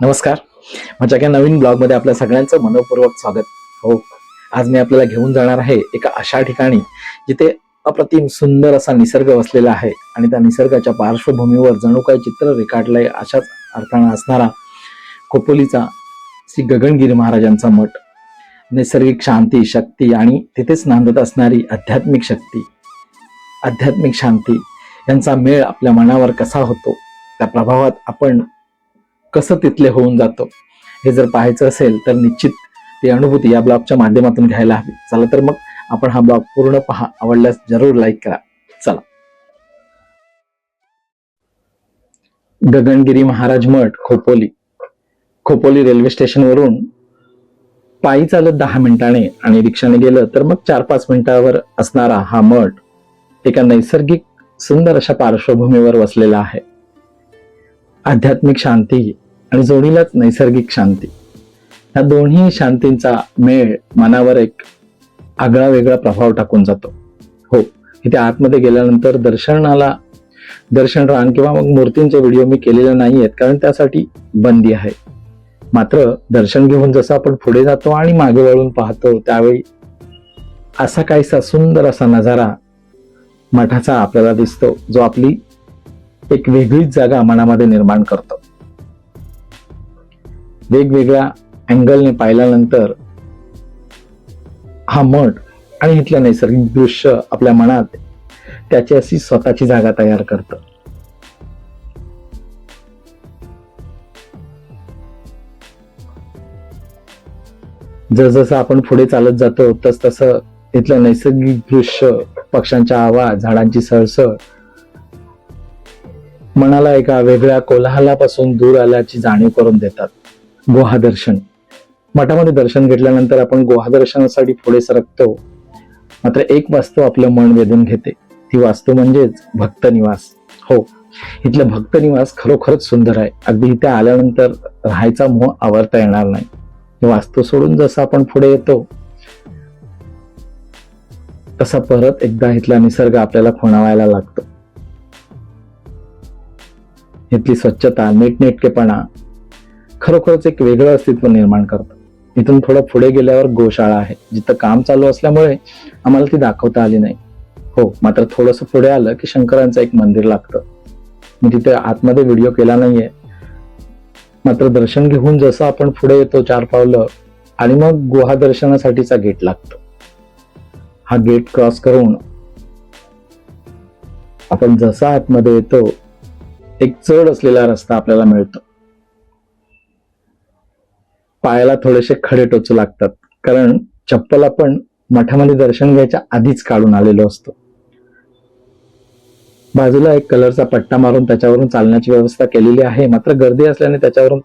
नमस्कार. माझ्या एका नवीन ब्लॉगमध्ये आपल्या सगळ्यांचं मनपूर्वक स्वागत. हो आज मी आपल्याला घेऊन जाणार आहे एका अशा ठिकाणी जिथे अप्रतिम सुंदर असा निसर्ग वसलेला आहे आणि त्या निसर्गाच्या पार्श्वभूमीवर जणू काही चित्र रेखाटलंय अशाच अर्थानं असणारा खोपोलीचा श्री गगनगिरी महाराजांचा मठ. नैसर्गिक शांती शक्ती आणि तिथेच नांदत असणारी आध्यात्मिक शक्ती. आध्यात्मिक शांती यांचा मेळ आपल्या मनावर कसा होतो? त्या प्रभावात आपण कसं तिथले होऊन जातं? हे जर पाहायचं असेल तर निश्चित ती अनुभूती या ब्लॉगच्या माध्यमातून घ्यायला हवी. चला तर मग आपण हा ब्लॉग पूर्ण पहा. आवडल्यास जरूर लाईक करा. चला. गगनगिरी महाराज मठ खोपोली. खोपोली रेल्वे स्टेशनवरून पायी चालत दहा मिनिटाने आणि रिक्षाने गेलं तर मग चार पाच मिनिटावर असणारा हा मठ एका नैसर्गिक सुंदर अशा पार्श्वभूमीवर वसलेला आहे. आध्यात्मिक शांती आणि जोडीलाच नैसर्गिक शांती. ह्या दोन्ही शांतींचा मेळ मनावर एक आगळा वेगळा प्रभाव टाकून जातो. हो इथे आतमध्ये गेल्यानंतर दर्शनाला दर्शन रान किंवा मग मूर्तींचे व्हिडिओ मी केलेले नाही आहेत कारण त्यासाठी बंदी आहे. मात्र दर्शन घेऊन जसं आपण पुढे जातो आणि मागे वळून पाहतो त्यावेळी असा काहीसा सुंदर असा नजारा मठाचा आपल्याला दिसतो जो आपली एक वेगळीच जागा मनामध्ये निर्माण करतो. वेगवेगळ्या अँगलने पाहिल्यानंतर हा मठ आणि इथलं नैसर्गिक दृश्य आपल्या मनात त्याची अशी स्वतःची जागा तयार करतं. जसजसं आपण पुढे चालत जातो तस तसं इथलं नैसर्गिक दृश्य पक्ष्यांचा आवाज झाडांची सळसळ मनाला एका वेगळ्या कोलाहलापासून दूर आल्याची जाणीव करून देतात. गुहादर्शन मठामध्ये दर्शन घेतल्यानंतर आपण गुहा दर्शनासाठी पुढे सरकतो हो. मात्र एक वास्तू आपलं मन वेधून घेते. ती वास्तू म्हणजेच भक्त निवास. हो. इथलं भक्त निवास खरोखरच सुंदर आहे. अगदी इथे आल्यानंतर राहायचा मोह आवरता येणार नाही. वास्तू सोडून जसं आपण पुढे येतो तसा परत एकदा इथला निसर्ग आपल्याला खुणावायला लागतो. इथली स्वच्छता नीटनेटकेपणा खरोखरच एक वेगळं अस्तित्व निर्माण करतं. इथून थोडं पुढे गेल्यावर गोशाळा आहे. जिथं काम चालू असल्यामुळे आम्हाला ती दाखवता आली नाही. हो मात्र थोडस पुढे आलं की शंकरांचं एक मंदिर लागतं. मी तिथे आतमध्ये व्हिडिओ केला नाहीये. मात्र दर्शन घेऊन जसं आपण पुढे येतो चार पावलं आणि मग गुहा दर्शनासाठीचा गेट लागतो. हा गेट क्रॉस करून आपण जसा आतमध्ये येतो एक चढ असलेला रस्ता आपल्याला मिळतो. पायाला थोडेसे खडे टोचू लागतात. कारण चप्पल आपण मठामध्ये दर्शन घ्यायच्या आधीच काढून आलेलो असतो. बाजूला एक कलरचा पट्टा मारून त्याच्यावरून चालण्याची व्यवस्था केलेली आहे. मात्र गर्दी असल्याने त्याच्यावरून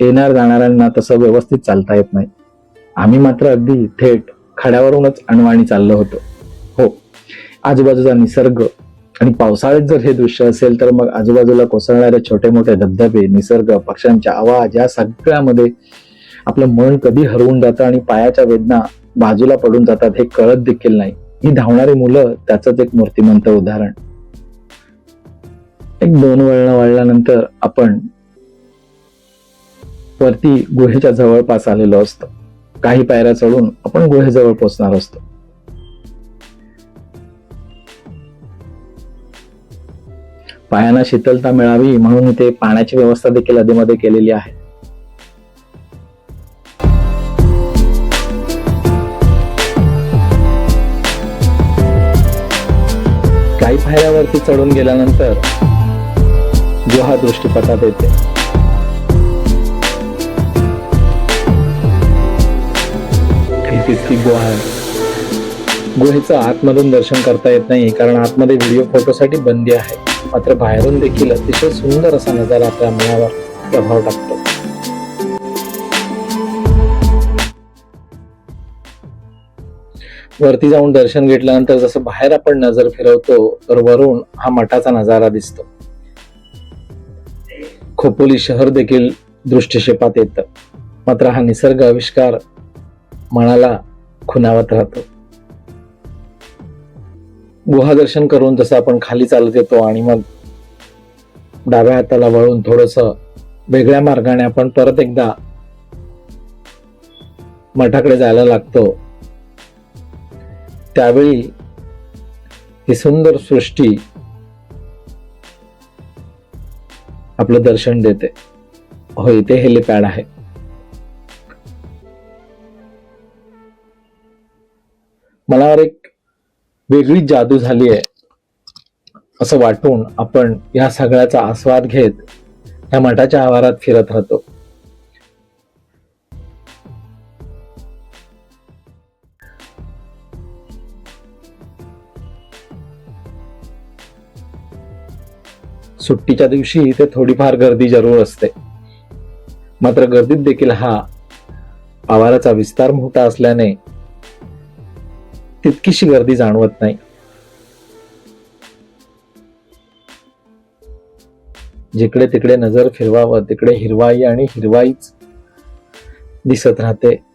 येणार जाणाऱ्यांना तसं व्यवस्थित चालता येत नाही. आम्ही मात्र अगदी थेट खड्यावरूनच अणवाणी चाललो होतो. हो आजूबाजूचा निसर्ग आणि पावसाळ्यात जर हे दृश्य असेल तर मग आजूबाजूला कोसळणारे छोटे मोठे धबधबे निसर्ग पक्ष्यांचे आवाज या सगळ्यामध्ये आपलं मन कधी हरवून जातं आणि पायाच्या वेदना बाजूला पडून जातात हे कळत देखील नाही. ही धावणारी मुलं त्याचंच एक मूर्तिमंत उदाहरण. एक दोन वळणं वळल्यानंतर आपण वरती गुहेच्या जवळपास आलेलो असतो. काही पायऱ्या चढून आपण गुहेजवळ पोहोचणार असतो. पायांना शीतलता मिळावी म्हणून इथे पाण्याची व्यवस्था देखील अधेमध्ये केलेली आहे. काही चढून गेल्यानंतर गुहा दृष्टीपथात येते तिथली गुहा आहे. गुहेचं आतमधून दर्शन करता येत नाही कारण आतमध्ये व्हिडिओ फोटोसाठी बंदी आहे. मात्र बाहेरून देखील अतिशय सुंदर असा नजारा आपल्या मनावर प्रभाव टाकतो. वरती जाऊन दर्शन घेतल्यानंतर जसं बाहेर आपण नजर फिरवतो तर वरून हा मठाचा नजारा दिसतो. खोपोली शहर देखील दृष्टिक्षेपात येतं. मात्र हा निसर्ग आविष्कार मनाला खुनावत राहतो. गुहादर्शन करून जसं आपण खाली चालत येतो आणि मग डाव्या हाताला वळून थोडस वेगळ्या मार्गाने आपण परत एकदा मठाकडे जायला लागतो त्यावेळी ही सुंदर सृष्टी आपलं दर्शन देते. हो इथे हेलिपॅड आहे. मनावर एक वेगळी जादू झाली आहे. असं वाटून आपण या सगळ्याचा आस्वाद घेत या मठाच्या आवारात फिरत राहतो. सुट्टीच्या दिवशी इथे थोडीफार गर्दी जरूर असते. मात्र गर्दीत देखील हा आवाराचा विस्तार मोठा असल्याने तितकीशी गर्दी जाणवत नाही. जिकडे तिकडे नजर फिरवावं तिकडे हिरवाई आणि हिरवाईच दिसत राहते.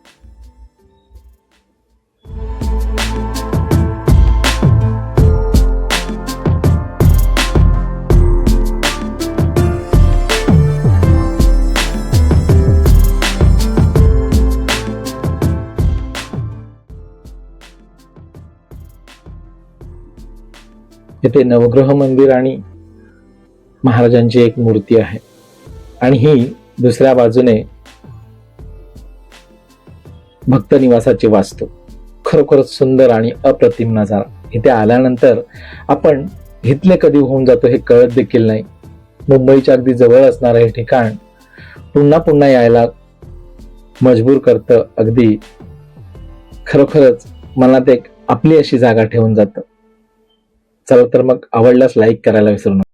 येथे नवग्रह मंदिर आणि महाराजांची एक मूर्ती आहे. आणि ही दुसऱ्या बाजूने भक्त निवासाची वास्तू. खरोखरच सुंदर आणि अप्रतिम नजारा. इथे आल्यानंतर आपण इथले कधी होऊन जातो हे कळत देखील नाही. मुंबईच्या अगदी जवळ असणारं हे ठिकाण पुन्हा पुन्हा यायला मजबूर करतं. अगदी खरोखरच मनात एक आपली अशी जागा ठेवून जातं. चला तर मग आवडल्यास लाईक करायला विसरू नका.